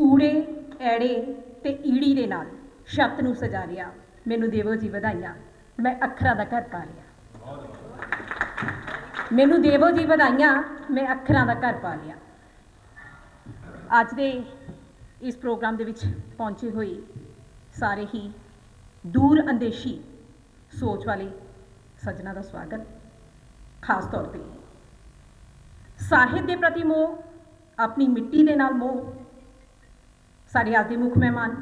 ਊੜੇ ਐੜੇ ਤੇ ਈੜੀ ਦੇ ਨਾਲ ਛੱਤ ਨੂੰ ਸਜਾ ਲਿਆ। ਮੈਨੂੰ ਦੇਵੋ ਜੀ ਵਧਾਈਆਂ। ਮੈਂ ਅੱਖਰਾਂ ਦਾ ਘਰ ਪਾ ਲਿਆ। ਮੈਨੂੰ ਦੇਵੋ ਜੀ ਵਧਾਈਆਂ। ਮੈਂ ਅੱਖਰਾਂ ਦਾ ਘਰ ਪਾ ਲਿਆ। ਅੱਜ ਦੇ ਇਸ ਪ੍ਰੋਗਰਾਮ ਦੇ ਵਿੱਚ ਪਹੁੰਚੇ ਹੋਏ ਸਾਰੇ ਹੀ ਦੂਰ ਅੰਦੇਸ਼ੀ ਸੋਚ ਵਾਲੇ ਸੱਜਣਾ ਦਾ ਸਵਾਗਤ। ਖਾਸ ਤੌਰ ਤੇ ਸਾਹਿਤ ਦੇ ਪ੍ਰਤੀ ਮੋਹ, ਆਪਣੀ ਮਿੱਟੀ ਦੇ ਨਾਲ ਮੋਹ ਸਾਡੇ ਅੱਜ ਦੇ ਮੁੱਖ ਮਹਿਮਾਨ,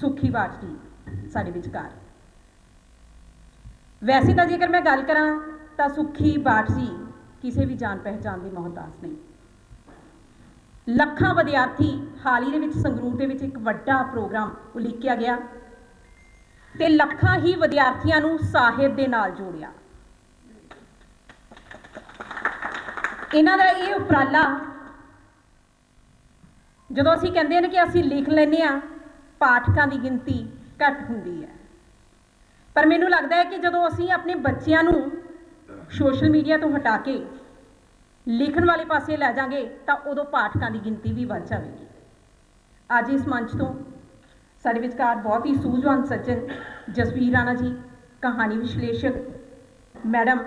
ਸੁਖੀ ਬਾਜਦੀ ਸਾਡੇ ਵਿਚਕਾਰ। ਵੈਸੇ ਤਾਂ ਜੇਕਰ ਮੈਂ ਗੱਲ ਕਰਾਂ ਤਾਂ ਸੁਖੀ ਬਾਜਦੀ ਕਿਸੇ ਵੀ ਜਾਣ ਪਹਿਚਾਨ ਦੀ ਮੁਹਤਾਜ ਨਹੀਂ। ਲੱਖਾਂ ਵਿਦਿਆਰਥੀ ਹਾਲ ਹੀ ਦੇ ਵਿੱਚ ਸੰਗਰੂਰ ਦੇ ਵਿੱਚ ਇੱਕ ਵੱਡਾ ਪ੍ਰੋਗਰਾਮ ਉਲੀਕਿਆ ਗਿਆ ਤੇ ਲੱਖਾਂ ਹੀ ਵਿਦਿਆਰਥੀਆਂ ਨੂੰ ਸਾਹਿਤ ਦੇ ਨਾਲ ਜੋੜਿਆ। ਇਹਨਾਂ ਦਾ ਇਹ ਉਪਰਾਲਾ ਜਦੋਂ ਅਸੀਂ ਕਹਿੰਦੇ ਨੇ ਕਿ ਅਸੀਂ ਲਿਖ ਲੈਨੇ ਆ ਪਾਠਕਾਂ ਦੀ ਗਿਣਤੀ ਘੱਟ ਹੁੰਦੀ ਹੈ। ਪਰ ਮੈਨੂੰ ਲੱਗਦਾ ਹੈ ਕਿ ਜਦੋਂ ਅਸੀਂ ਆਪਣੇ ਬੱਚਿਆਂ ਨੂੰ ਸੋਸ਼ਲ ਮੀਡੀਆ ਤੋਂ ਹਟਾ ਕੇ ਲਿਖਣ ਵਾਲੇ ਪਾਸੇ ਲੈ ਜਾਾਂਗੇ ਤਾਂ ਉਦੋਂ ਪਾਠਕਾਂ ਦੀ ਗਿਣਤੀ ਵੀ ਵੱਧ ਜਾਵੇਗੀ। ਅੱਜ ਇਸ ਮੰਚ ਤੋਂ ਸਾਡੇ ਵਿਚਕਾਰ ਬਹੁਤ ਹੀ ਸੂਝਵਾਨ ਸੱਜਣ ਜਸਵੀਰ ਰਾਣਾ ਜੀ, ਕਹਾਣੀ ਵਿਸ਼ਲੇਸ਼ਕ ਮੈਡਮ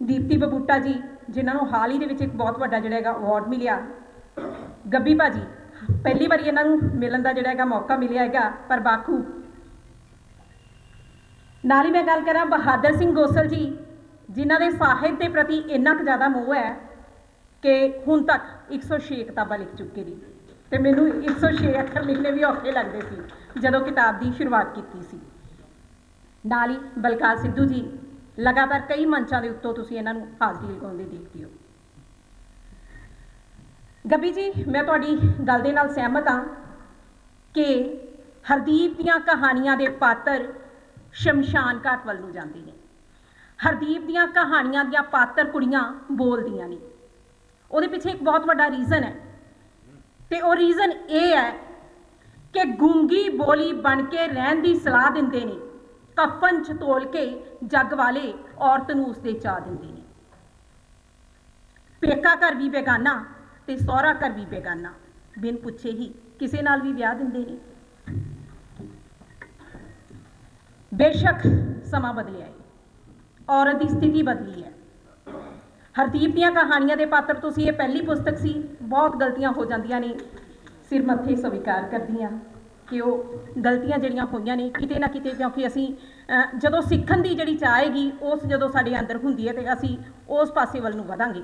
ਦੀਪਤੀ ਬਬੂਟਾ ਜੀ, ਜਿਨ੍ਹਾਂ ਨੂੰ ਹਾਲ ਹੀ ਦੇ ਵਿੱਚ ਇੱਕ ਬਹੁਤ ਵੱਡਾ ਜਿਹੜਾ ਹੈਗਾ ਅਵਾਰਡ ਮਿਲਿਆ। ਗੱਬੀ ਭਾਜੀ, ਪਹਿਲੀ ਵਾਰੀ ਇਹਨਾਂ ਨੂੰ ਮਿਲਣ ਦਾ ਜਿਹੜਾ ਹੈਗਾ ਮੌਕਾ ਮਿਲਿਆ ਹੈਗਾ, ਪਰ ਬਾਖੂ। ਨਾਲ ਹੀ ਮੈਂ ਗੱਲ ਕਰਾਂ ਬਹਾਦਰ ਸਿੰਘ ਗੋਸਲ ਜੀ, ਜਿਨ੍ਹਾਂ ਦੇ ਸਾਹਿਤ ਦੇ ਪ੍ਰਤੀ ਇੰਨਾ ਕੁ ਜ਼ਿਆਦਾ ਮੋਹ ਹੈ ਕਿ ਹੁਣ ਤੱਕ 106 ਕਿਤਾਬਾਂ ਲਿਖ ਚੁੱਕੇ ਨੇ। ਤੇ ਮੈਨੂੰ 106 ਅੱਖਰ ਲਿਖਣੇ ਵੀ ਔਖੇ ਲੱਗਦੇ ਸੀ, ਜਦੋਂ ਕਿਤਾਬ ਦੀ ਸ਼ੁਰੂਆਤ ਕੀਤੀ ਸੀ। ਨਾਲ ਹੀ ਬਲਕਾਰ ਸਿੱਧੂ ਜੀ, ਲਗਾਤਾਰ ਕਈ ਮੰਚਾਂ ਦੇ ਉੱਤੋਂ ਤੁਸੀਂ ਇਹਨਾਂ ਨੂੰ ਹਾਜ਼ਰੀ ਲਗਾਉਂਦੇ ਦੇਖਦੇ ਹੋ। ਗੱਬੀ ਜੀ, ਮੈਂ ਤੁਹਾਡੀ ਗੱਲ ਦੇ ਨਾਲ ਸਹਿਮਤ ਹਾਂ ਕਿ ਹਰਦੀਪ ਦੀਆਂ ਕਹਾਣੀਆਂ ਦੇ ਪਾਤਰ ਸ਼ਮਸ਼ਾਨ ਘਾਟ ਵੱਲ ਨੂੰ ਜਾਂਦੇ ਨੇ। ਹਰਦੀਪ ਦੀਆਂ ਕਹਾਣੀਆਂ ਦੀਆਂ ਪਾਤਰ ਕੁੜੀਆਂ ਬੋਲਦੀਆਂ ਨੇ। ਉਹਦੇ ਪਿੱਛੇ ਇੱਕ ਬਹੁਤ ਵੱਡਾ ਰੀਜ਼ਨ ਹੈ। ਤੇ ਉਹ ਰੀਜ਼ਨ ਇਹ ਹੈ ਕਿ ਗੂੰਗੀ ਬੋਲੀ ਬਣ ਕੇ ਰਹਿਣ ਦੀ ਸਲਾਹ ਦਿੰਦੇ ਨੇ, ਕਫਨ ਚ ਤੋਲ ਕੇ ਜੱਗ ਵਾਲੇ ਔਰਤ ਨੂੰ ਉਸਦੇ ਚਾਹ ਦਿੰਦੇ ਨੇ। ਪੇਕਾ ਘਰ ਵੀ ਬੇਗਾਨਾ ਤੇ ਸਹੁਰਾ ਘਰ ਵੀ ਬੇਗਾਨਾ। ਬਿਨ ਪੁੱਛੇ ਹੀ ਕਿਸੇ ਨਾਲ ਵੀ ਵਿਆਹ ਦਿੰਦੇ ਨੇ। ਬੇਸ਼ੱਕ ਸਮਾਂ ਬਦਲਿਆ ਹੈ ਔਰਤ ਦੀ ਸਥਿਤੀ ਬਦਲੀ ਹੈ ਹਰਦੀਪ ਦੀਆਂ ਕਹਾਣੀਆਂ ਦੇ ਪਾਤਰ ਤੁਸੀਂ ਇਹ ਪਹਿਲੀ ਪੁਸਤਕ ਸੀ। ਬਹੁਤ ਗਲਤੀਆਂ ਹੋ ਜਾਂਦੀਆਂ ਨੇ। ਸਿਰ ਮੱਥੇ ਸਵੀਕਾਰ ਕਰਦੀਆਂ ਕਿ ਉਹ ਗਲਤੀਆਂ ਜਿਹੜੀਆਂ ਹੋਈਆਂ ਨੇ ਕਿਤੇ ਨਾ ਕਿਤੇ ਕਿਉਂਕਿ ਅਸੀਂ ਜਦੋਂ ਸਿੱਖਣ ਦੀ ਜਿਹੜੀ ਚਾਹੇਗੀ ਉਸ ਜਦੋਂ ਸਾਡੇ ਅੰਦਰ ਹੁੰਦੀ ਹੈ ਤੇ ਅਸੀਂ ਉਸ ਪਾਸੇ ਵੱਲ ਨੂੰ ਵਧਾਂਗੇ।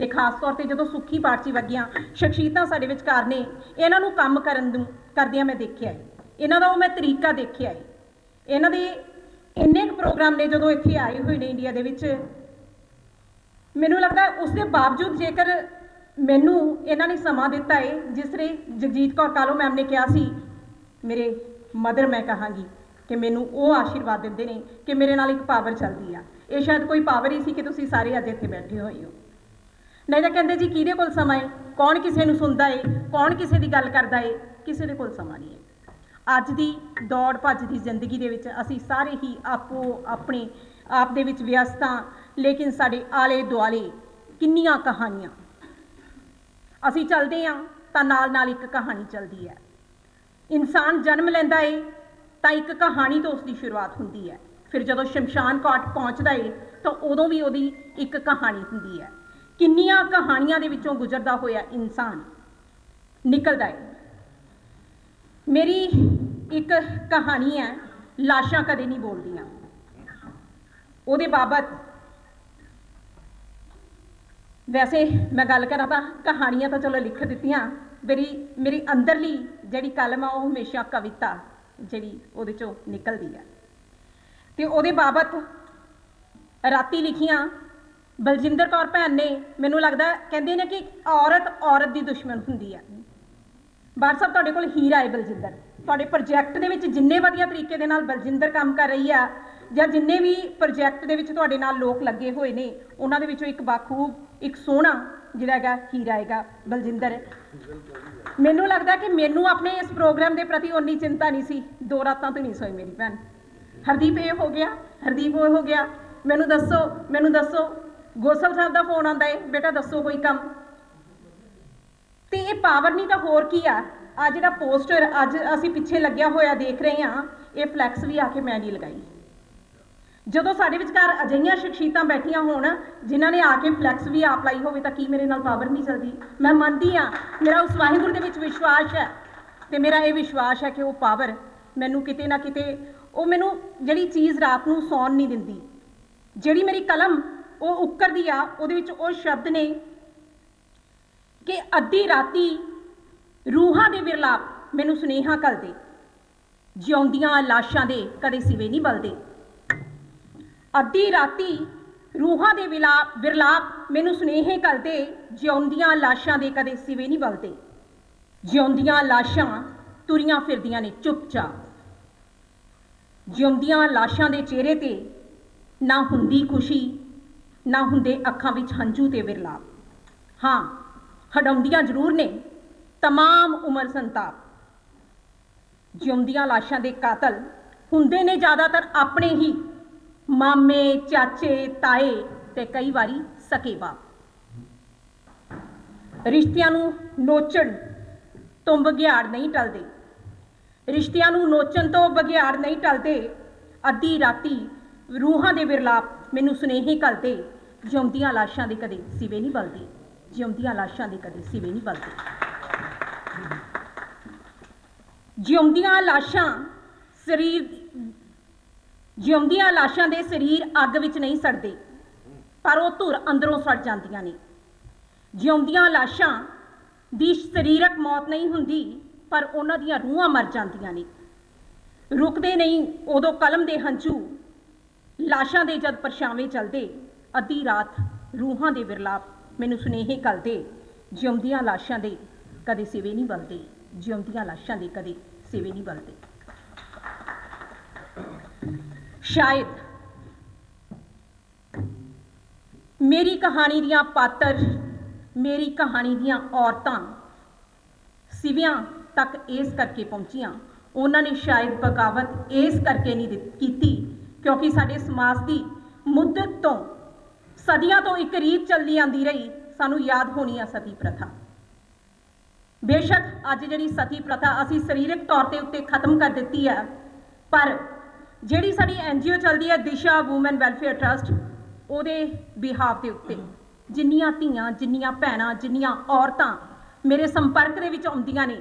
ਤੇ ਖਾਸ ਤੌਰ ਤੇ ਜਦੋਂ ਸੁੱਖੀ ਪਾਰਟੀ ਵਰਗੀਆਂ ਸ਼ਖਸੀਅਤਾਂ ਸਾਡੇ ਵਿਚਕਾਰ ਨੇ ਇਹਨਾਂ ਨੂੰ ਕੰਮ ਕਰਨ ਨੂੰ ਕਰਦਿਆਂ ਮੈਂ ਦੇਖਿਆ ਹੈ। ਇਹਨਾਂ ਦਾ ਉਹ ਮੈਂ ਤਰੀਕਾ ਦੇਖਿਆ ਹੈ। ਇਹਨਾਂ ਦੇ ਇੰਨੇ ਕੁ ਪ੍ਰੋਗਰਾਮ ਨੇ ਜਦੋਂ ਇੱਥੇ ਆਏ ਹੋਏ ਨੇ ਇੰਡੀਆ ਦੇ ਵਿੱਚ, ਮੈਨੂੰ ਲੱਗਦਾ ਉਸ ਦੇ ਬਾਵਜੂਦ ਜੇਕਰ ਮੈਨੂੰ ਇਹਨਾਂ ਨੇ ਸਮਾਂ ਦਿੱਤਾ ਹੈ, ਜਿਸ ਰੇ ਜਗਜੀਤ ਕੌਰ ਕਾਲੋ ਮੈਮ ਨੇ ਕਿਹਾ ਸੀ, ਮੇਰੇ ਮਦਰ ਮੈਂ ਕਹਾਂਗੀ ਕਿ ਮੈਨੂੰ ਉਹ ਆਸ਼ੀਰਵਾਦ ਦਿੰਦੇ ਨੇ ਕਿ ਮੇਰੇ ਨਾਲ ਇੱਕ ਪਾਵਰ ਚੱਲਦੀ ਆ। ਇਹ ਸ਼ਾਇਦ ਕੋਈ ਪਾਵਰ ਹੀ ਸੀ ਕਿ ਤੁਸੀਂ ਸਾਰੇ ਅੱਜ ਇੱਥੇ ਬੈਠੇ ਹੋਏ ਹੋ। ਨਹੀਂ ਤਾਂ ਕਹਿੰਦੇ ਜੀ ਕਿਹਦੇ ਕੋਲ ਸਮਾਂ ਹੈ ਕੌਣ ਕਿਸੇ ਨੂੰ ਸੁਣਦਾ ਏ? ਕੌਣ ਕਿਸੇ ਦੀ ਗੱਲ ਕਰਦਾ ਏ? ਕਿਸੇ ਦੇ ਕੋਲ ਸਮਾਂ ਨਹੀਂ ਹੈ ਅੱਜ ਦੀ ਦੌੜ ਭੱਜ ਦੀ ਜ਼ਿੰਦਗੀ ਦੇ ਵਿੱਚ ਅਸੀਂ ਸਾਰੇ ਹੀ ਆਪੋ ਆਪਣੇ ਆਪ ਦੇ ਵਿੱਚ ਵਿਅਸਤ ਹਾਂ, ਲੇਕਿਨ ਸਾਡੇ ਆਲੇ ਦੁਆਲੇ ਕਿੰਨੀਆਂ ਕਹਾਣੀਆਂ। ਅਸੀਂ ਚੱਲਦੇ ਹਾਂ ਤਾਂ ਨਾਲ ਨਾਲ ਇੱਕ ਕਹਾਣੀ ਚੱਲਦੀ ਹੈ। ਇਨਸਾਨ ਜਨਮ ਲੈਂਦਾ ਏ ਤਾਂ ਇੱਕ ਕਹਾਣੀ ਤੋਂ ਉਸ ਦੀ ਸ਼ੁਰੂਆਤ ਹੁੰਦੀ ਹੈ। ਫਿਰ ਜਦੋਂ ਸ਼ਮਸ਼ਾਨ ਘਾਟ ਪਹੁੰਚਦਾ ਏ ਤਾਂ ਉਦੋਂ ਵੀ ਉਹਦੀ ਇੱਕ ਕਹਾਣੀ ਹੁੰਦੀ ਹੈ। ਕਿੰਨੀਆਂ ਕਹਾਣੀਆਂ ਦੇ ਵਿੱਚੋਂ ਗੁਜ਼ਰਦਾ ਹੋਇਆ ਇਨਸਾਨ ਨਿਕਲਦਾ ਹੈ। ਮੇਰੀ ਇੱਕ ਕਹਾਣੀ ਹੈ, ਲਾਸ਼ਾਂ ਕਦੇ ਨਹੀਂ ਬੋਲਦੀਆਂ। ਉਹਦੇ ਬਾਬਤ ਵੈਸੇ ਮੈਂ ਗੱਲ ਕਰਾਂ ਤਾਂ ਕਹਾਣੀਆਂ ਤਾਂ ਚਲੋ ਲਿਖ ਦਿੱਤੀਆਂ, ਮੇਰੀ ਮੇਰੀ ਅੰਦਰਲੀ ਜਿਹੜੀ ਕਲਮ ਆ, ਉਹ ਹਮੇਸ਼ਾ ਕਵਿਤਾ ਜਿਹੜੀ ਉਹਦੇ ਚੋਂ ਨਿਕਲਦੀ ਆ ਤੇ ਉਹਦੇ ਬਾਬਤ ਰਾਤੀ ਲਿਖੀਆਂ ਬਲਜਿੰਦਰ ਕੌਰ ਭੈਣ ਨੇ ਮੈਨੂੰ ਲੱਗਦਾ ਕਹਿੰਦੇ ਨੇ ਕਿ ਔਰਤ ਔਰਤ ਦੀ ਦੁਸ਼ਮਣ ਹੁੰਦੀ ਆ। ਬਾਰ ਸਾਹਿਬ ਤੁਹਾਡੇ ਕੋਲ ਹੀਰਾ ਹੈ ਬਲਜਿੰਦਰ। ਤੁਹਾਡੇ ਪ੍ਰੋਜੈਕਟ ਦੇ ਵਿੱਚ ਜਿੰਨੇ ਵਧੀਆ ਤਰੀਕੇ ਦੇ ਨਾਲ ਬਲਜਿੰਦਰ ਕੰਮ ਕਰ ਰਹੀ ਆ ਜਾਂ ਜਿੰਨੇ ਵੀ ਪ੍ਰੋਜੈਕਟ ਦੇ ਵਿੱਚ ਤੁਹਾਡੇ ਨਾਲ ਲੋਕ ਲੱਗੇ ਹੋਏ ਨੇ, ਉਹਨਾਂ ਦੇ ਵਿੱਚੋਂ ਇੱਕ ਬਾਖੂਬ ਇੱਕ ਸੋਹਣਾ ਜਿਹੜਾ ਹੈਗਾ ਹੀਰਾ ਹੈਗਾ ਬਲਜਿੰਦਰ। ਮੈਨੂੰ ਲੱਗਦਾ ਕਿ ਮੈਨੂੰ ਆਪਣੇ ਇਸ ਪ੍ਰੋਗਰਾਮ ਦੇ ਪ੍ਰਤੀ ਉਨੀ ਚਿੰਤਾ ਨਹੀਂ ਸੀ। ਦੋ ਰਾਤਾਂ ਤੋਂ ਨਹੀਂ ਸੋਈ ਮੇਰੀ ਭੈਣ। ਹਰਦੀਪ ਇਹ ਹੋ ਗਿਆ, ਹਰਦੀਪ ਉਹ ਹੋ ਗਿਆ। ਮੈਨੂੰ ਦੱਸੋ ਮੈਨੂੰ ਦੱਸੋ। ਗੋਸਲ ਸਾਹਿਬ ਦਾ ਫੋਨ ਆਉਂਦਾ ਏ, ਬੇਟਾ ਦੱਸੋ ਕੋਈ ਕੰਮ। ਤੇ ਇਹ ਪਾਵਰ ਨਹੀਂ ਤਾਂ ਹੋਰ ਕੀ ਆ? ਆ ਜਿਹੜਾ ਪੋਸਟਰ ਅੱਜ ਅਸੀਂ ਪਿੱਛੇ ਲੱਗਿਆ ਹੋਇਆ ਦੇਖ ਰਹੇ ਹਾਂ, ਇਹ ਫਲੈਕਸ ਵੀ ਆ ਕੇ ਮੈਂ ਨਹੀਂ ਲਗਾਈ। ਜਦੋਂ ਸਾਡੇ ਵਿਚਕਾਰ ਅਜਿਹੀਆਂ ਸ਼ਖਸੀਅਤਾਂ ਬੈਠੀਆਂ ਹੋਣ, ਜਿਨ੍ਹਾਂ ਨੇ ਆ ਕੇ ਫਲੈਕਸ ਵੀ ਆਪ ਲਾਈ ਹੋਵੇ ਤਾਂ ਕੀ ਮੇਰੇ ਨਾਲ ਪਾਵਰ ਨਹੀਂ ਚੱਲਦੀ? ਮੈਂ ਮੰਨਦੀ ਆ ਮੇਰਾ ਉਸ ਵਾਹਿਗੁਰੂ ਦੇ ਵਿੱਚ ਵਿਸ਼ਵਾਸ ਹੈ। ਤੇ ਮੇਰਾ ਇਹ ਵਿਸ਼ਵਾਸ ਹੈ ਕਿ ਉਹ ਪਾਵਰ ਮੈਨੂੰ ਕਿਤੇ ਨਾ ਕਿਤੇ, ਉਹ ਮੈਨੂੰ ਜਿਹੜੀ ਚੀਜ਼ ਰਾਤ ਨੂੰ ਸੌਣ ਨਹੀਂ ਦਿੰਦੀ, ਜਿਹੜੀ ਮੇਰੀ ਕਲਮ ਉਹ ਉੱਕਰਦੀ ਆ, ਉਹਦੇ ਵਿੱਚ ਉਹ ਸ਼ਬਦ ਨੇ ਕਿ ਅੱਧੀ ਰਾਤੀ ਰੂਹਾਂ ਦੇ ਵਿਰਲਾਪ ਮੈਨੂੰ ਸੁਨੇਹਾ ਕਰਦੇ ਜਿਉਂਦੀਆਂ ਲਾਸ਼ਾਂ ਦੇ ਕਦੇ ਸਿਵੇ ਨਹੀਂ ਬਲਦੇ। ਅੱਧੀ ਰਾਤੀ ਰੂਹਾਂ ਦੇ ਵਿਲਾਪ ਵਿਰਲਾਪ ਮੈਨੂੰ ਸੁਨੇਹੇ ਕਰਦੇ ਜਿਉਂਦੀਆਂ ਲਾਸ਼ਾਂ ਦੇ ਕਦੇ ਸਿਵੇ ਨਹੀਂ ਬਲਦੇ। ਜਿਉਂਦੀਆਂ ਲਾਸ਼ਾਂ ਤੁਰੀਆਂ ਫਿਰਦੀਆਂ ਨੇ ਚੁੱਪਚਾਪ। ਜਿਉਂਦੀਆਂ ਲਾਸ਼ਾਂ ਦੇ ਚਿਹਰੇ ਤੇ ਨਾ ਹੁੰਦੀ ਖੁਸ਼ੀ ਨਾ ਹੁੰਦੇ ਅੱਖਾਂ ਵਿੱਚ ਹੰਝੂ ਤੇ ਵਿਰਲਾਪ ਹਾਂ ਹਡਾਉਂਦੀਆਂ ਜ਼ਰੂਰ ਨੇ तमाम ਉਮਰ ਸੰਤਾਪ ਜਿਉਂਦੀਆਂ ਲਾਸ਼ਾਂ ਦੇ ਕਾਤਲ ਹੁੰਦੇ ਨੇ ਜ਼ਿਆਦਾਤਰ ਆਪਣੇ ਹੀ ਮਾਮੇ ਚਾਚੇ ਤਾਏ ਤੇ ਕਈ ਵਾਰੀ ਸਕੇ ਬਾਪ ਰਿਸ਼ਤਿਆਂ ਨੂੰ ਨੋਚਣ ਤੋਂ ਬਗਿਆੜ ਨਹੀਂ ਟਲਦੇ ਰਿਸ਼ਤਿਆਂ ਨੂੰ ਨੋਚਣ ਤੋਂ ਬਗਿਆੜ ਨਹੀਂ ਟਲਦੇ ਅੱਧੀ ਰਾਤੀ ਰੂਹਾਂ ਦੇ ਵਿਰਲਾਪ ਮੈਨੂੰ ਸੁਨੇਹੇ ਘਲਦੇ ਜਿਉਂਦੀਆਂ ਲਾਸ਼ਾਂ ਦੇ ਕਦੇ ਸਿਵੇ ਨਹੀਂ ਬਲਦੇ, ਜਿਉਂਦੀਆਂ ਲਾਸ਼ਾਂ ਦੇ ਕਦੇ ਸਿਵੇ ਨਹੀਂ ਬਲਦੇ। ਜਿਉਂਦੀਆਂ ਲਾਸ਼ਾਂ ਸਰੀਰ, ਜਿਉਂਦੀਆਂ ਲਾਸ਼ਾਂ ਦੇ ਸਰੀਰ ਅੱਗ ਵਿੱਚ ਨਹੀਂ ਸੜਦੇ, ਪਰ ਉਹ ਧੁਰ ਅੰਦਰੋਂ ਸੜ ਜਾਂਦੀਆਂ ਨੇ। ਜਿਉਂਦੀਆਂ ਲਾਸ਼ਾਂ ਦੀ ਸਰੀਰਕ ਮੌਤ ਨਹੀਂ ਹੁੰਦੀ, ਪਰ ਉਹਨਾਂ ਦੀਆਂ ਰੂਹਾਂ ਮਰ ਜਾਂਦੀਆਂ ਨੇ। ਰੁਕਦੇ ਨਹੀਂ, ਉਦੋਂ ਕਲਮ ਦੇ ਹੰਝੂ ਲਾਸ਼ਾਂ ਦੇ ਜਦ ਪਰਛਾਵੇਂ ਚਲਦੇ ਅੱਧੀ ਰਾਤ ਰੂਹਾਂ ਦੇ ਵਿਰਲਾਪ ਮੈਨੂੰ ਸੁਨੇਹੇ ਕਲਦੇ ਜਿਉਂਦੀਆਂ ਲਾਸ਼ਾਂ ਦੇ ਕਦੇ ਸਿਵੇ ਨਹੀਂ ਬਲਦੇ, ਜਿਉਂਦੀਆਂ ਲਾਸ਼ਾਂ ਦੇ ਕਦੇ ਸਿਵੇ ਨਹੀਂ ਬਲਦੇ। ਸ਼ਾਇਦ ਮੇਰੀ ਕਹਾਣੀ ਦੀਆਂ ਪਾਤਰ, ਮੇਰੀ ਕਹਾਣੀ ਦੀਆਂ ਔਰਤਾਂ ਸਿਵਿਆਂ ਤੱਕ ਇਸ ਕਰਕੇ ਪਹੁੰਚੀਆਂ, ਉਹਨਾਂ ਨੇ ਸ਼ਾਇਦ ਬਗਾਵਤ ਇਸ ਕਰਕੇ ਨਹੀਂ ਦਿੱਤ- ਕੀਤੀ, ਕਿਉਂਕਿ ਸਾਡੇ ਸਮਾਜ ਦੀ ਮੁੱਦਤ ਤੋਂ ਸਦੀਆਂ ਤੋਂ ਇੱਕ ਰੀਤ ਚੱਲਦੀ ਆਂਦੀ ਰਹੀ, ਸਾਨੂੰ ਯਾਦ ਹੋਣੀ ਆ ਸਤੀ ਪ੍ਰਥਾ। ਬੇਸ਼ੱਕ ਅੱਜ ਜਿਹੜੀ ਸਤੀ ਪ੍ਰਥਾ ਅਸੀਂ ਸਰੀਰਕ ਤੌਰ ਤੇ ਉੱਤੇ ਖਤਮ ਕਰ ਦਿੱਤੀ ਹੈ ਪਰ ਜਿਹੜੀ ਸਾਡੀ ਐਨਜੀਓ ਚੱਲਦੀ ਹੈ ਦਿਸ਼ਾ ਔਮਨ ਵੈਲਫੇਅਰ ਟਰਸਟ, ਉਹਦੇ ਬਿਹਾਫ ਦੇ ਉੱਤੇ ਜਿੰਨੀਆਂ ਧੀਆਂ, ਜਿੰਨੀਆਂ ਭੈਣਾਂ, ਜਿੰਨੀਆਂ ਔਰਤਾਂ ਮੇਰੇ ਸੰਪਰਕ ਦੇ ਵਿੱਚ ਆਉਂਦੀਆਂ ਨੇ,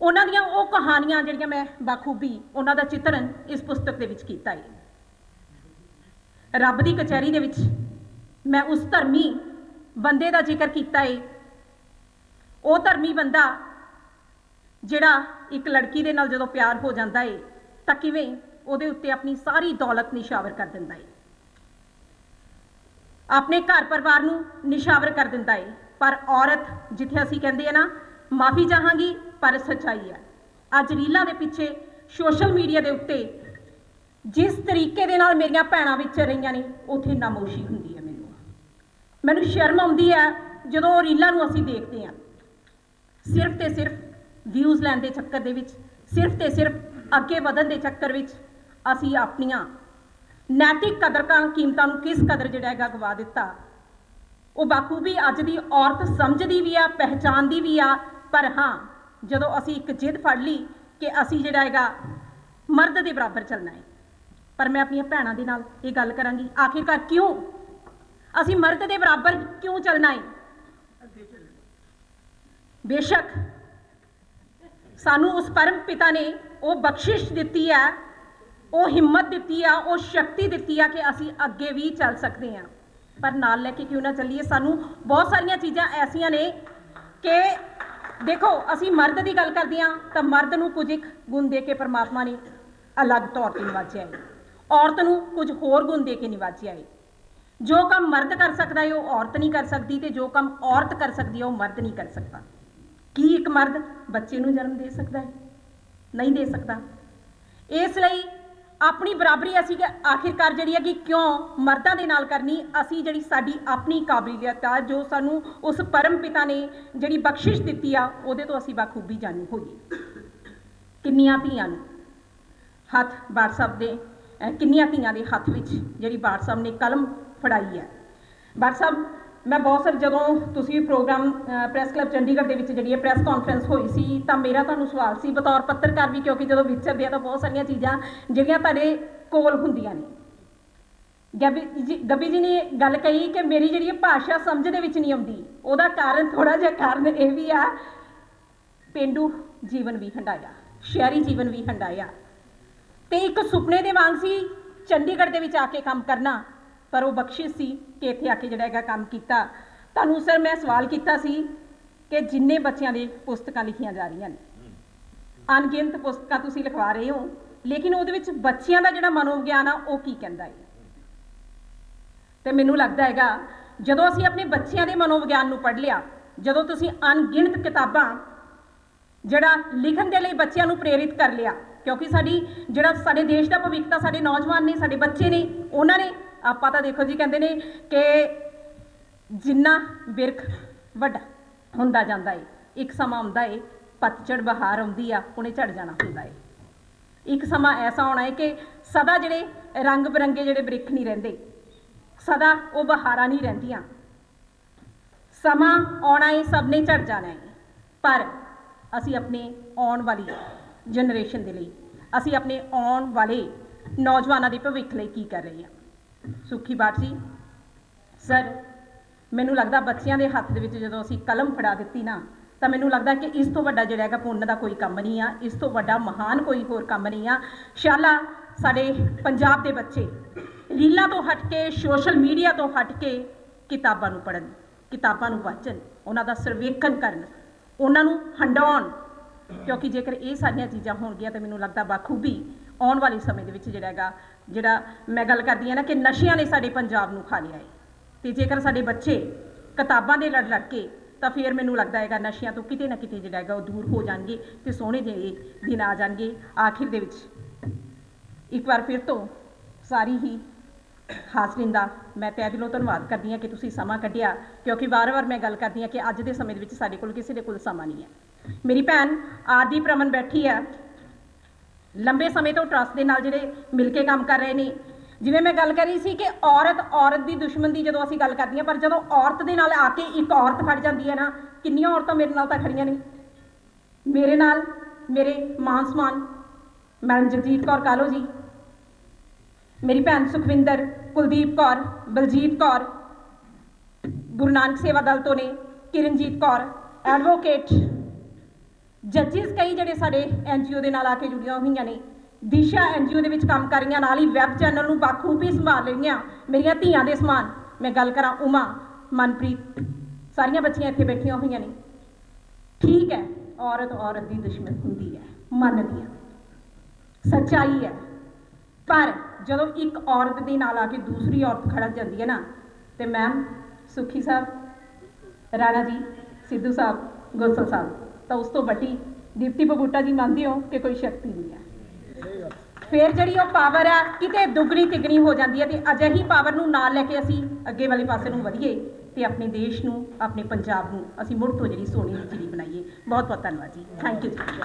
ਉਹਨਾਂ ਦੀਆਂ ਉਹ ਕਹਾਣੀਆਂ ਜਿਹੜੀਆਂ ਮੈਂ ਬਾਖੂਬੀ ਉਹਨਾਂ ਦਾ ਚਿੱਤਰਨ ਇਸ ਪੁਸਤਕ ਦੇ ਵਿੱਚ ਕੀਤਾ ਹੈ ਰੱਬ ਦੀ ਕਚਹਿਰੀ ਦੇ ਵਿੱਚ ਮੈਂ ਉਸ ਧਰਮੀ ਬੰਦੇ ਦਾ ਜ਼ਿਕਰ ਕੀਤਾ ਹੈ ਉਹ ਧਰਮੀ ਬੰਦਾ ਜਿਹੜਾ ਇੱਕ ਲੜਕੀ ਦੇ ਨਾਲ ਜਦੋਂ ਪਿਆਰ ਹੋ ਜਾਂਦਾ ਏ, ਤਾਂ ਕਿਵੇਂ ਉਹਦੇ ਉੱਤੇ ਆਪਣੀ ਸਾਰੀ ਦੌਲਤ ਨਿਸ਼ਾਵਰ ਕਰ ਦਿੰਦਾ ਏ। ਆਪਣੇ ਘਰ ਪਰਿਵਾਰ ਨੂੰ ਨਿਸ਼ਾਵਰ ਕਰ ਦਿੰਦਾ ਏ। ਪਰ ਔਰਤ ਜਿੱਥੇ ਅਸੀਂ ਕਹਿੰਦੇ ਆ ਨਾ, ਮਾਫੀ ਚਾਹਾਂਗੀ, ਪਰ ਸੱਚਾਈ ਹੈ ਅੱਜ ਰੀਲਾਂ ਦੇ ਪਿੱਛੇ ਸੋਸ਼ਲ ਮੀਡੀਆ ਦੇ ਉੱਤੇ ਜਿਸ ਤਰੀਕੇ ਦੇ ਨਾਲ ਮੇਰੀਆਂ ਭੈਣਾਂ ਵਿੱਚ ਰਹੀਆਂ ਨੇ, ਉਥੇ ਨਾਮੋਸ਼ੀ ਹੁੰਦੀ ਹੈ ਮੈਨੂੰ। ਮੈਨੂੰ ਸ਼ਰਮ ਆਉਂਦੀ ਹੈ, ਜਦੋਂ ਉਹ ਰੀਲਾਂ ਨੂੰ ਅਸੀਂ ਦੇਖਦੇ ਹਾਂ। ਸਿਰਫ ਤੇ ਸਿਰਫ ਵਿਊਜ਼ ਲੈਣ ਦੇ ਚੱਕਰ ਦੇ ਵਿੱਚ, ਸਿਰਫ ਤੇ ਸਿਰਫ ਅੱਗੇ ਵਧਣ ਦੇ ਚੱਕਰ ਵਿੱਚ ਅਸੀਂ ਆਪਣੀਆਂ ਨੈਤਿਕ ਕਦਰਾਂ, ਕੀਮਤਾਂ ਨੂੰ ਕਿਸ ਕਦਰ ਜਿਹੜਾ ਹੈਗਾ ਗਵਾ ਦਿੱਤਾ। ਉਹ ਬਾਖੂਬੀ ਅੱਜ ਦੀ ਔਰਤ ਸਮਝਦੀ ਵੀ ਆ, ਪਹਿਚਾਨਦੀ ਵੀ ਆ, ਪਰ ਹਾਂ, ਜਦੋਂ ਅਸੀਂ ਇੱਕ ਜਿੱਦ ਫੜ ਲਈ ਕਿ ਅਸੀਂ ਜਿਹੜਾ ਹੈਗਾ ਮਰਦ ਦੇ ਬਰਾਬਰ ਚੱਲਣਾ ਹੈ। ਪਰ ਮੈਂ ਆਪਣੀਆਂ ਭੈਣਾਂ ਦੇ ਨਾਲ ਇਹ ਗੱਲ ਕਰਾਂਗੀ। ਆਖਿਰਕਾਰ ਕਿਉਂ? ਅਸੀਂ ਮਰਦ ਦੇ ਬਰਾਬਰ ਕਿਉਂ ਚੱਲਣਾ ਹੈ ਬੇਸ਼ੱਕ ਸਾਨੂੰ ਉਸ ਪਰਮ ਪਿਤਾ ਨੇ ਉਹ ਬਖਸ਼ਿਸ਼ ਦਿੱਤੀ ਹੈ, ਉਹ ਹਿੰਮਤ ਦਿੱਤੀ ਆ ਉਹ ਸ਼ਕਤੀ ਦਿੱਤੀ ਆ ਕਿ ਅਸੀਂ ਅੱਗੇ ਵੀ ਚੱਲ ਸਕਦੇ ਹਾਂ। ਪਰ ਨਾਲ ਲੈ ਕੇ ਕਿਉਂ ਨਾ ਚੱਲੀਏ? ਸਾਨੂੰ ਬਹੁਤ ਸਾਰੀਆਂ ਚੀਜ਼ਾਂ ਐਸੀਆਂ ਨੇ ਕਿ ਦੇਖੋ, ਅਸੀਂ ਮਰਦ ਦੀ ਗੱਲ ਕਰਦੇ ਹਾਂ ਤਾਂ ਮਰਦ ਨੂੰ ਕੁਝ ਇੱਕ ਗੁਣ ਦੇ ਕੇ ਪਰਮਾਤਮਾ ਨੇ ਅਲੱਗ ਤੌਰ ਤੇ ਨਿਵਾਜਿਆ ਹੈ। ਔਰਤ ਨੂੰ ਕੁਝ ਹੋਰ ਗੁਣ ਦੇ ਕੇ ਨਿਵਾਜਿਆ ਹੈ ਜੋ ਕੰਮ ਮਰਦ ਕਰ ਸਕਦਾ ਹੈ ਉਹ ਔਰਤ ਨਹੀਂ ਕਰ ਸਕਦੀ ਤੇ ਜੋ ਕੰਮ ਔਰਤ ਕਰ ਸਕਦੀ ਹੈ ਉਹ ਮਰਦ ਨਹੀਂ ਕਰ ਸਕਦਾ। ਕੀ ਇੱਕ ਮਰਦ ਬੱਚੇ ਨੂੰ ਜਨਮ ਦੇ ਸਕਦਾ ਹੈ ਨਹੀਂ ਦੇ ਸਕਦਾ। ਇਸ ਲਈ ਆਪਣੀ ਬਰਾਬਰੀ ਅਸੀਂ ਕਿ ਆਖਿਰਕਾਰ ਜਿਹੜੀ ਹੈ ਕਿ ਕਿਉਂ ਮਰਦਾਂ ਦੇ ਨਾਲ ਕਰਨੀ, ਅਸੀਂ ਜਿਹੜੀ ਸਾਡੀ ਆਪਣੀ ਕਾਬਲੀਅਤ ਆ, ਜੋ ਸਾਨੂੰ ਉਸ ਪਰਮ ਪਿਤਾ ਨੇ ਜਿਹੜੀ ਬਖਸ਼ਿਸ਼ ਦਿੱਤੀ ਆ, ਉਹਦੇ ਤੋਂ ਅਸੀਂ ਬਾਖੂਬੀ ਜਾਣੂ ਹੋਈਏ ਕਿੰਨੀਆਂ ਧੀਆਂ ਨੂੰ? ਹੱਥ ਵਟਸਐਪ ਦੇ ਕਿੰਨੀਆਂ ਧੀਆਂ ਦੇ ਹੱਥ ਵਿੱਚ ਜਿਹੜੀ ਬਾੜ ਸਾਹਿਬ ਨੇ ਕਲਮ ਫੜਾਈ ਹੈ। ਬਾੜ ਸਾਹਿਬ, ਮੈਂ ਬਹੁਤ ਸਾਰੇ ਜਦੋਂ ਤੁਸੀਂ ਪ੍ਰੋਗਰਾਮ ਪ੍ਰੈਸ ਕਲੱਬ ਚੰਡੀਗੜ੍ਹ ਦੇ ਵਿੱਚ ਜਿਹੜੀ ਹੈ ਪ੍ਰੈਸ ਕਾਨਫਰੰਸ ਹੋਈ ਸੀ, ਤਾਂ ਮੇਰਾ ਤੁਹਾਨੂੰ ਸਵਾਲ ਸੀ, ਬਤੌਰ ਪੱਤਰਕਾਰ ਵੀ, ਕਿਉਂਕਿ ਜਦੋਂ ਵਿਚਰਦੇ ਆ ਤਾਂ ਬਹੁਤ ਸਾਰੀਆਂ ਚੀਜ਼ਾਂ ਜਿਹੜੀਆਂ ਤੁਹਾਡੇ ਕੋਲ ਹੁੰਦੀਆਂ ਨੇ। ਗੱਬੀ ਜੀ ਗੱਬੀ ਜੀ ਨੇ ਗੱਲ ਕਹੀ ਕਿ ਮੇਰੀ ਜਿਹੜੀ ਭਾਸ਼ਾ ਸਮਝ ਦੇ ਵਿੱਚ ਨਹੀਂ ਆਉਂਦੀ। ਉਹਦਾ ਕਾਰਨ ਥੋੜਾ ਜਿਹਾ ਕਾਰਨ ਇਹ ਵੀ ਆ, ਪਿੰਡੂ ਜੀਵਨ ਵੀ ਹੰਡਾਇਆ, ਸ਼ਹਿਰੀ ਜੀਵਨ ਵੀ ਹੰਡਾਇਆ। ਤੇ ਇੱਕ ਸੁਪਨੇ ਦੇ ਵਾਂਗ ਸੀ ਚੰਡੀਗੜ੍ਹ ਦੇ ਵਿੱਚ ਆ ਕੇ ਕੰਮ ਕਰਨਾ। ਪਰ ਉਹ ਬਖਸ਼ਿਸ਼ ਸੀ ਕਿ ਇੱਥੇ ਆ ਕੇ ਜਿਹੜਾ ਹੈਗਾ ਕੰਮ ਕੀਤਾ। ਤੁਹਾਨੂੰ ਸਰ ਮੈਂ ਸਵਾਲ ਕੀਤਾ ਸੀ ਕਿ ਜਿੰਨੇ ਬੱਚਿਆਂ ਦੇ ਪੁਸਤਕਾਂ ਲਿਖੀਆਂ ਜਾ ਰਹੀਆਂ ਨੇ। ਅਣਗਿਣਤ ਪੁਸਤਕਾਂ ਤੁਸੀਂ ਲਿਖਵਾ ਰਹੇ ਹੋ, ਲੇਕਿਨ ਉਹਦੇ ਵਿੱਚ ਬੱਚਿਆਂ ਦਾ ਜਿਹੜਾ ਮਨੋਵਿਗਿਆਨ ਆ, ਉਹ ਕੀ ਕਹਿੰਦਾ ਹੈ? ਤੇ ਮੈਨੂੰ ਲੱਗਦਾ ਹੈਗਾ, ਜਦੋਂ ਅਸੀਂ ਆਪਣੇ ਬੱਚਿਆਂ ਦੇ ਮਨੋਵਿਗਿਆਨ ਨੂੰ ਪੜ੍ਹ ਲਿਆ, ਜਦੋਂ ਤੁਸੀਂ ਅਣਗਿਣਤ ਕਿਤਾਬਾਂ ਜਿਹੜਾ ਲਿਖਣ ਦੇ ਲਈ ਬੱਚਿਆਂ ਨੂੰ ਪ੍ਰੇਰਿਤ ਕਰ ਲਿਆ ਕਿਉਂਕਿ ਸਾਡੀ ਜਿਹੜਾ ਸਾਡੇ ਦੇਸ਼ ਦਾ ਭਵਿੱਖ ਤਾਂ ਸਾਡੇ ਨੌਜਵਾਨ ਨੇ, ਸਾਡੇ ਬੱਚੇ ਨੇ, ਉਹਨਾਂ ਨੇ। ਆਪਾਂ ਤਾਂ ਦੇਖੋ ਜੀ ਕਹਿੰਦੇ ਨੇ ਕਿ ਜਿੰਨਾ ਬਿਰਖ ਵੱਡਾ ਹੁੰਦਾ ਜਾਂਦਾ ਏ, ਇੱਕ ਸਮਾਂ ਆਉਂਦਾ ਏ, ਪਤਝੜ ਬਹਾਰ ਆਉਂਦੀ ਆ ਉਹਨੇ ਝੜ ਜਾਣਾ ਹੁੰਦਾ ਏ। ਇੱਕ ਸਮਾਂ ਐਸਾ ਆਉਣਾ ਏ ਕਿ ਸਦਾ ਜਿਹੜੇ ਰੰਗ ਬਰੰਗੇ ਜਿਹੜੇ ਬ੍ਰਿਖ ਨਹੀਂ ਰਹਿੰਦੇ, ਸਦਾ ਉਹ ਬਹਾਰਾਂ ਨਹੀਂ ਰਹਿੰਦੀਆਂ। ਸਮਾਂ ਆਉਣਾ ਏ, ਸਭ ਨੇ ਝੜ ਜਾਣਾ ਏ। ਪਰ ਅਸੀਂ ਆਪਣੇ ਆਉਣ ਵਾਲੀ ਜਨਰੇਸ਼ਨ ਦੇ ਲਈ। ਅਸੀਂ ਆਪਣੇ ਆਉਣ ਵਾਲੇ ਨੌਜਵਾਨਾਂ ਦੇ ਭਵਿੱਖ ਲਈ ਕੀ ਕਰ ਰਹੇ ਹਾਂ? ਸੁਖੀ ਬਾਟ ਜੀ, ਸਰ, ਮੈਨੂੰ ਲੱਗਦਾ ਬੱਚਿਆਂ ਦੇ ਹੱਥ ਦੇ ਵਿੱਚ ਜਦੋਂ ਅਸੀਂ ਕਲਮ ਫੜਾ ਦਿੱਤੀ ਨਾ, ਤਾਂ ਮੈਨੂੰ ਲੱਗਦਾ ਕਿ ਇਸ ਤੋਂ ਵੱਡਾ ਜਿਹੜਾ ਹੈਗਾ ਪੁੰਨ ਦਾ ਕੋਈ ਕੰਮ ਨਹੀਂ ਆ, ਇਸ ਤੋਂ ਵੱਡਾ ਮਹਾਨ ਕੋਈ ਹੋਰ ਕੰਮ ਨਹੀਂ ਆ। ਸ਼ਾਲਾ, ਸਾਡੇ ਪੰਜਾਬ ਦੇ ਬੱਚੇ, ਰੀਲਾਂ ਤੋਂ ਹਟ ਕੇ ਸੋਸ਼ਲ ਮੀਡੀਆ ਤੋਂ ਹਟ ਕੇ ਕਿਤਾਬਾਂ ਨੂੰ ਪੜ੍ਹਨ, ਕਿਤਾਬਾਂ ਨੂੰ ਵਾਚਣ ਉਹਨਾਂ ਦਾ ਸਰਵੇਖਣ ਕਰਨ, ਉਹਨਾਂ ਨੂੰ ਹੰਡਾਉਣ ਕਿਉਂਕਿ ਜੇਕਰ ਇਹ ਸਾਰੀਆਂ ਚੀਜ਼ਾਂ ਹੋਣਗੀਆਂ ਤਾਂ ਮੈਨੂੰ ਲੱਗਦਾ ਬਾਖੂਬੀ ਆਉਣ ਵਾਲੇ ਸਮੇਂ ਦੇ ਵਿੱਚ ਜਿਹੜਾ ਹੈਗਾ, ਜਿਹੜਾ ਮੈਂ ਗੱਲ ਕਰਦੀ ਹਾਂ ਨਾ ਕਿ ਨਸ਼ਿਆਂ ਨੇ ਸਾਡੇ ਪੰਜਾਬ ਨੂੰ ਖਾ ਲਿਆ ਹੈ ਤੇ ਜੇਕਰ ਸਾਡੇ ਬੱਚੇ ਕਿਤਾਬਾਂ ਦੇ ਲੜ ਲੜ ਕੇ ਤਾਂ ਫਿਰ ਮੈਨੂੰ ਲੱਗਦਾ ਹੈਗਾ ਨਸ਼ਿਆਂ ਤੋਂ ਕਿਤੇ ਨਾ ਕਿਤੇ ਜਿਹੜਾ ਹੈਗਾ ਉਹ ਦੂਰ ਹੋ ਜਾਣਗੇ ਤੇ ਸੋਹਣੇ ਜਿਹੇ ਦਿਨ ਆ ਜਾਣਗੇ। ਆਖਿਰ ਦੇ ਵਿੱਚ ਇੱਕ ਵਾਰ ਫਿਰ ਤੋਂ ਸਾਰੀ ਹੀ ਹਾਜ਼ਰੀਨ ਦਾ ਮੈਂ ਤਹਿ ਦਿਲੋਂ ਧੰਨਵਾਦ ਕਰਦੀ ਹਾਂ ਕਿ ਤੁਸੀਂ ਸਮਾਂ ਕੱਢਿਆ, ਕਿਉਂਕਿ ਵਾਰ-ਵਾਰ ਮੈਂ ਗੱਲ ਕਰਦੀ ਹਾਂ ਕਿ ਅੱਜ ਦੇ ਸਮੇਂ ਦੇ ਵਿੱਚ ਸਾਡੇ ਕੋਲ ਕਿਸੇ ਦੇ ਕੋਲ ਸਮਾਂ ਨਹੀਂ ਹੈ। ਮੇਰੀ ਭੈਣ ਆਰਦੀ ਪ੍ਰਮਨ ਬੈਠੀ ਆ। ਲੰਬੇ ਸਮੇਂ ਤੋਂ ਟਰਸਟ ਦੇ ਨਾਲ ਜਿਹੜੇ ਮਿਲ ਕੇ ਕੰਮ ਕਰ ਰਹੇ ਨੇ। ਜਿਵੇਂ ਮੈਂ ਗੱਲ ਕਰ ਰਹੀ ਸੀ ਕਿ ਔਰਤ ਔਰਤ ਦੀ ਦੁਸ਼ਮਣ ਦੀ ਜਦੋਂ ਅਸੀਂ ਗੱਲ ਕਰਦੀ ਹਾਂ, ਪਰ ਜਦੋਂ ਔਰਤ ਦੇ ਨਾਲ ਆ ਕੇ ਇੱਕ ਔਰਤ ਖੜ ਜਾਂਦੀ ਹੈ ਨਾ, ਕਿੰਨੀਆਂ ਔਰਤਾਂ ਮੇਰੇ ਨਾਲ ਤਾਂ ਖੜੀਆਂ ਨੇ। ਮੇਰੇ ਨਾਲ ਮੇਰੇ ਮਾਨ ਸਮਾਨ ਮੈਡਮ ਜਗਜੀਤ ਕੌਰ ਕਾਲੋ ਜੀ, ਮੇਰੀ ਭੈਣ ਸੁਖਵਿੰਦਰ, ਕੁਲਦੀਪ ਕੌਰ, ਬਲਜੀਤ ਕੌਰ, ਗੁਰੂ ਨਾਨਕ ਸੇਵਾ ਦਲ ਤੋਂ ਨੇ ਕਿਰਨਜੀਤ ਕੌਰ, ਐਡਵੋਕੇਟ ਜੱਜਿਸ ਕਈ ਜਿਹੜੇ ਸਾਡੇ ਐਨਜੀਓ ਦੇ ਨਾਲ ਆ ਕੇ ਜੁੜੀਆਂ ਹੋਈਆਂ ਨੇ। ਦਿਸ਼ਾ ਐਨਜੀਓ ਦੇ ਵਿੱਚ ਕੰਮ ਕਰ ਰਹੀਆਂ, ਨਾਲ ਹੀ ਵੈਬ ਚੈਨਲ ਨੂੰ ਬਾਖੂਬੀ ਸੰਭਾਲ ਰਹੀਆਂ ਮੇਰੀਆਂ ਧੀਆਂ ਦੇ ਸਮਾਨ। ਮੈਂ ਗੱਲ ਕਰਾਂ ਉਮਾ, ਮਨਪ੍ਰੀਤ, ਸਾਰੀਆਂ ਬੱਚੀਆਂ ਇੱਥੇ ਬੈਠੀਆਂ ਹੋਈਆਂ ਨੇ। ਠੀਕ ਹੈ, ਔਰਤ ਔਰਤ ਦੀ ਦੁਸ਼ਮਣ ਹੁੰਦੀ ਹੈ, ਮੰਨਦੀ ਹਾਂ। ਸੱਚਾਈ ਹੈ। ਪਰ ਜਦੋਂ ਇੱਕ ਔਰਤ ਦੇ ਨਾਲ ਆ ਕੇ ਦੂਸਰੀ ਔਰਤ ਖੜ ਜਾਂਦੀ ਹੈ ਨਾ, ਤੇ ਮੈਮ ਸੁਖੀ ਸਾਹਿਬ, ਰਾਣਾ ਜੀ, ਸਿੱਧੂ ਸਾਹਿਬ ਗੋਸਲ ਸਾਹਿਬ। ਤਾਂ ਉਸ ਤੋਂ ਵੱਡੀ ਦੀਪਤੀ ਬਗੂਟਾ ਜੀ ਮੰਨਦੇ ਹੋ ਕਿ ਕੋਈ ਸ਼ਕਤੀ ਨਹੀਂ ਹੈ। ਫਿਰ ਜਿਹੜੀ ਉਹ ਪਾਵਰ ਆ, ਕਿਤੇ ਦੁੱਗਣੀ ਤਿੱਗਣੀ ਹੋ ਜਾਂਦੀ ਹੈ ਤੇ ਅਜਿਹੀ ਪਾਵਰ ਨੂੰ ਨਾਲ ਲੈ ਕੇ ਅਸੀਂ ਅੱਗੇ ਵਾਲੇ ਪਾਸੇ ਨੂੰ ਵਧੀਏ ਤੇ ਆਪਣੇ ਦੇਸ਼ ਨੂੰ, ਆਪਣੇ ਪੰਜਾਬ ਨੂੰ ਅਸੀਂ ਮੁੜ ਤੋਂ ਜਿਹੜੀ ਸੋਹਣੀ ਜਿਹੜੀ ਬਣਾਈਏ। ਬਹੁਤ ਬਹੁਤ ਧੰਨਵਾਦ ਜੀ। ਥੈਂਕ ਯੂ ਜੀ